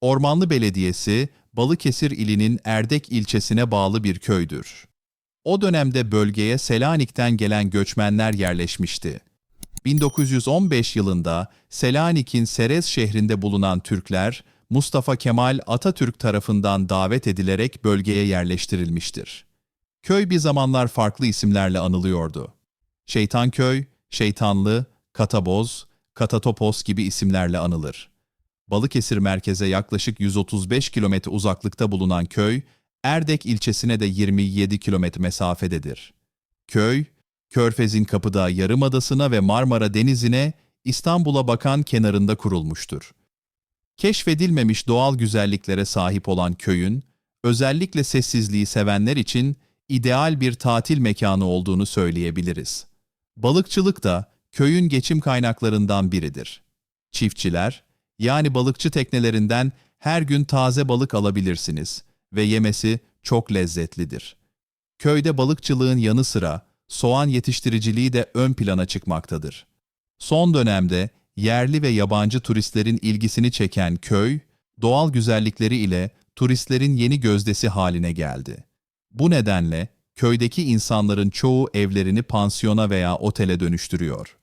Ormanlı Belediyesi, Balıkesir ilinin Erdek ilçesine bağlı bir köydür. O dönemde bölgeye Selanik'ten gelen göçmenler yerleşmişti. 1915 yılında Selanik'in Serez şehrinde bulunan Türkler, Mustafa Kemal Atatürk tarafından davet edilerek bölgeye yerleştirilmiştir. Köy bir zamanlar farklı isimlerle anılıyordu. Şeytanköy, Şeytanlı, Kataboz, Katatopos gibi isimlerle anılır. Balıkesir merkeze yaklaşık 135 kilometre uzaklıkta bulunan köy, Erdek ilçesine de 27 kilometre mesafededir. Köy, Körfez'in Kapıdağ Yarımadası'na ve Marmara Denizi'ne İstanbul'a bakan kenarında kurulmuştur. Keşfedilmemiş doğal güzelliklere sahip olan köyün, özellikle sessizliği sevenler için ideal bir tatil mekanı olduğunu söyleyebiliriz. Balıkçılık da köyün geçim kaynaklarından biridir. Çiftçiler, yani balıkçı teknelerinden her gün taze balık alabilirsiniz ve yemesi çok lezzetlidir. Köyde balıkçılığın yanı sıra soğan yetiştiriciliği de ön plana çıkmaktadır. Son dönemde yerli ve yabancı turistlerin ilgisini çeken köy, doğal güzellikleri ile turistlerin yeni gözdesi haline geldi. Bu nedenle köydeki insanların çoğu evlerini pansiyona veya otele dönüştürüyor.